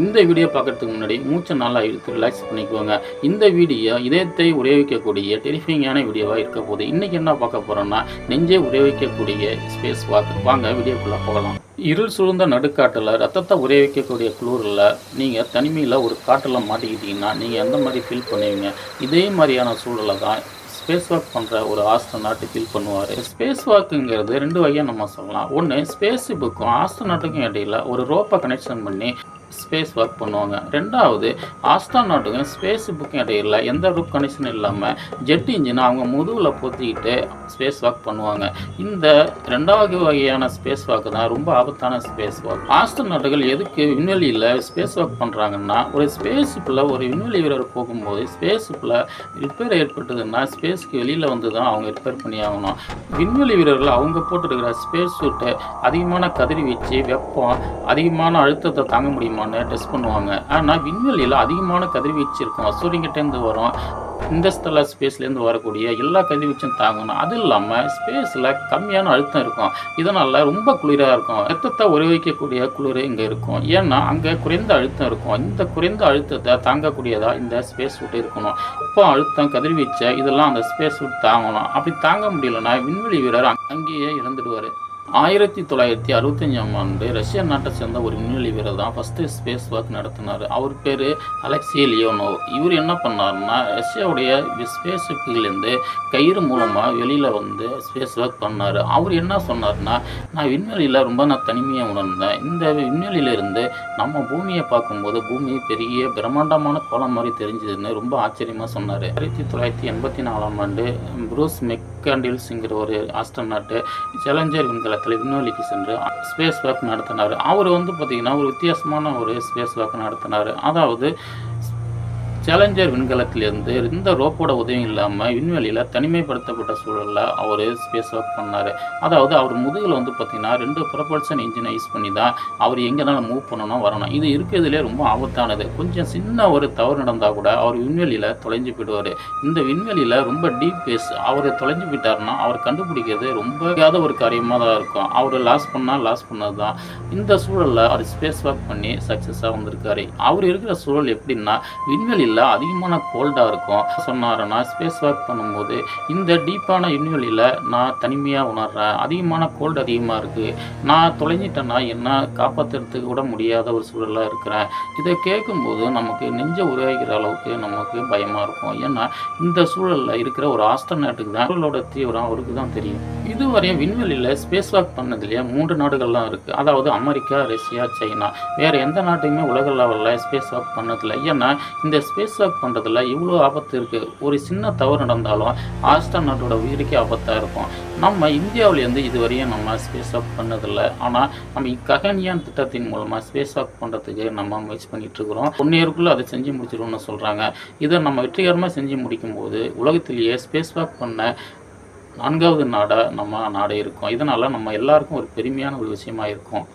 இந்த வீடியோ பார்க்கறதுக்கு முன்னாடி மூச்சை நல்லா இழுத்து ரிலாக்ஸ் பண்ணிக்குவாங்க இந்த வீடியோ இதயத்தை உரைவிக்கக்கூடிய டெரிஃபைங்கான வீடியோவாக இருக்க போகுது. இன்றைக்கி என்ன பார்க்க போகிறோம்னா நெஞ்சை உரைவிக்கக்கூடிய ஸ்பேஸ் வாக் வாங்க வீடியோக்குள்ளே போகலாம். இருள் சூழ்ந்த நடுக்காட்டில் ரத்தத்தை உரைவிக்கக்கூடிய குளூரில் நீங்கள் தனிமையில் ஒரு காட்டில் மாட்டிக்கிட்டிங்கன்னா நீங்கள் எந்த மாதிரி ஃபீல் பண்ணுவீங்க? இதே மாதிரியான சூழலை தான் ஸ்பேஸ் வாக் பண்ணுற ஒரு ஆஸ்ட்ரோநாட் ஃபீல் பண்ணுவார். ஸ்பேஸ் வாக்குங்கிறது ரெண்டு வகையாக நம்ம சொல்லலாம். ஒன்று ஸ்பேஸ் புக்கும் ஆஸ்ட்ரோநாட்டுக்கும் இடையில ஒரு ரோப்பை கனெக்ஷன் பண்ணி ஸ்பேஸ் ஒர்க் பண்ணுவாங்க. ரெண்டாவது ஆஸ்ட்ரோநாட்டுக்கும் ஸ்பேஸ் புக்கும் இடையில எந்த ரூப் கனெக்ஷன் இல்லாமல் ஜெட் இன்ஜினை அவங்க முதுகில் பொத்திக்கிட்டு ஸ்பேஸ் வாக் பண்ணுவாங்க. இந்த ரெண்டாவது வகையான ஸ்பேஸ் வாக்கு தான் ரொம்ப ஆபத்தான ஸ்பேஸ் வாக் நாட்டுகள் எதுக்கு விண்வெளியில் ஸ்பேஸ் வாக் பண்ணுறாங்கன்னா ஒரு ஸ்பேஸுக்குள்ள ஒரு விண்வெளி வீரர் போகும்போது ஸ்பேஸுக்குள்ள ரிப்பேர் ஏற்பட்டதுன்னா ஸ்பேஸ்க்கு வெளியில் வந்து தான் அவங்க ரிப்பேர் பண்ணி ஆகணும். விண்வெளி வீரர்கள் அவங்க போட்டுருக்கிற ஸ்பேஸ் சூட்டு அதிகமான கதிர்வீச்சு வெப்பம் அதிகமான அழுத்தத்தை தாங்க முடியுமா? பண்ணுவாங்க டெஸ்ட் பண்ணுவாங்க. ஆனால் விண்வெளியில் அதிகமான கதிர்வீச்சு இருக்கும். சூரியன்கிட்டேருந்து வரும். இந்த ஸ்தல ஸ்பேஸ்லேருந்து வரக்கூடிய எல்லா கதிர்வீச்சும் தாங்கணும் அது இல்லாமல் ஸ்பேஸில் கம்மியான அழுத்தம் இருக்கும். இதனால் ரொம்ப குளிராக இருக்கும். ரத்தத்தை உருவிக்கக்கூடிய குளிர் இங்கே இருக்கும். ஏன்னா அங்கே குறைந்த அழுத்தம் இருக்கும். இந்த குறைந்த அழுத்தத்தை தாங்கக்கூடியதாக இந்த ஸ்பேஸ் சூட் இருக்கணும். இப்போ அழுத்தம் கதிர்வீச்சை இதெல்லாம் அந்த ஸ்பேஸ் சூட் தாங்கணும். அப்படி தாங்க முடியலன்னா விண்வெளி வீரர் அங்கேயே இறந்துடுவார். ஆயிரத்தி தொள்ளாயிரத்தி அறுபத்தஞ்சாம் ஆண்டு ரஷ்யா நாட்டை சேர்ந்த ஒரு விண்வெளி வீரர் தான் ஃபஸ்ட்டு ஸ்பேஸ் ஒர்க் நடத்தினார். அவர் பேர் அலெக்சி லியோனோ இவர் என்ன பண்ணாருன்னா ரஷ்யாவுடைய ஸ்பேஸ் ஷிப்லேருந்து கயிறு மூலமாக வெளியில் வந்து ஸ்பேஸ் ஒர்க் பண்ணார். அவர் என்ன சொன்னார்னா நான் விண்வெளியில் ரொம்ப நான் தனிமையாக உணர்ந்தேன். இந்த விண்வெளியிலிருந்து நம்ம பூமியை பார்க்கும்போது பூமி பெரிய பிரம்மாண்டமான கோலம் மாதிரி தெரிஞ்சதுன்னு ரொம்ப ஆச்சரியமாக சொன்னார். ஆயிரத்தி தொள்ளாயிரத்தி எண்பத்தி நாலாம் ஆண்டு ப்ரூஸ் மெக்காண்டில்ஸுங்கிற ஒரு ஆஸ்ட்ரநாட்டு சேலஞ்சர் இடத்துல விண்வெளிக்கு சென்று ஸ்பேஸ் வாக் நடத்தினார். அவர் வந்து பார்த்திங்கன்னா ஒரு வித்தியாசமான ஒரு ஸ்பேஸ் வாக் நடத்தினார். அதாவது சேலஞ்சர் விண்கலத்திலிருந்து இந்த ரோப்போட உதவி இல்லாமல் விண்வெளியில் தனிமைப்படுத்தப்பட்ட சூழலில் அவர் ஸ்பேஸ் ஒர்க் பண்ணார். அதாவது அவர் முதுகில் வந்து பார்த்திங்கன்னா ரெண்டு ப்ரொபல்சன் இன்ஜினை யூஸ் பண்ணி தான் அவர் எங்கேனாலும் மூவ் பண்ணணும் வரணும். இது இருக்கிறதுலே ரொம்ப ஆபத்தானது. கொஞ்சம் சின்ன ஒரு தவறு நடந்தால் கூட அவர் விண்வெளியில் தொலைஞ்சு போயிடுவார். இந்த விண்வெளியில் ரொம்ப டீப் பேஸ் அவர் தொலைஞ்சு போயிட்டாருன்னா அவர் கண்டுபிடிக்கிறது ரொம்ப முடியாத ஒரு காரியமாக தான் இருக்கும். அவர் லாஸ் பண்ணால் லாஸ் பண்ணது தான் இந்த சூழலில் அவர் ஸ்பேஸ் ஒர்க் பண்ணி சக்ஸஸாக வந்திருக்காரு. அவர் இருக்கிற சூழல் எப்படின்னா விண்வெளியில் அதிகமான கோல்டாக இருக்கும். சொன்னாருன்னா ஸ்பேஸ் ஒர்க் பண்ணும்போது இந்த டீப்பான விண்வெளியில் நான் தனிமையாக உணர்கிறேன் அதிகமான கோல்டு அதிகமாக இருக்குது நான் தொலைஞ்சிட்டேன்னா என்ன? காப்பாற்றுறதுக்கு கூட முடியாத ஒரு சூழலாக இருக்கிறேன். இதை கேட்கும்போது நமக்கு நெஞ்ச உருவாகிற அளவுக்கு நமக்கு பயமாக இருக்கும். ஏன்னா இந்த சூழலில் இருக்கிற ஒரு ஆஸ்ட்ரநாட்டுக்கு தான் சூழலோட தீவிரம் அவருக்கு தான் தெரியும். இதுவரையும் விண்வெளியில் ஸ்பேஸ் வாக் பண்ணதுலேயே மூன்று நாடுகள்லாம் இருக்குது அதாவது அமெரிக்கா ரஷ்யா சைனா. வேறு எந்த நாட்டையுமே உலக லெவலில் ஸ்பேஸ் வாக் பண்ணதில்லை. ஏன்னா இந்த ஸ்பேஸ் வாக் பண்ணுறதுல இவ்வளோ ஆபத்து இருக்குது ஒரு சின்ன தவறு நடந்தாலும் ஆஸ்ட்ரோநாட்டோட உயிருக்கே ஆபத்தாக இருக்கும். நம்ம இந்தியாவிலேருந்து இதுவரையும் நம்ம ஸ்பேஸ் வாக் பண்ணதில்லை. ஆனால் நம்ம ககன்யான் திட்டத்தின் மூலமாக ஸ்பேஸ் வாக் பண்ணுறதுக்கு நம்ம முயற்சி பண்ணிகிட்ருக்குறோம் இருக்கிறோம். ஒன் இயருக்குள்ளே அதை செஞ்சு முடிச்சிடும்னு சொல்கிறாங்க இதை நம்ம வெற்றிகரமாக செஞ்சு முடிக்கும்போது உலகத்திலேயே ஸ்பேஸ் வாக் பண்ண நான்காவது நாடாக நம்ம நாடே இருக்கும். இதனால் நம்ம எல்லாருக்கும் ஒரு பெருமையான ஒரு விஷயமா இருக்கும்.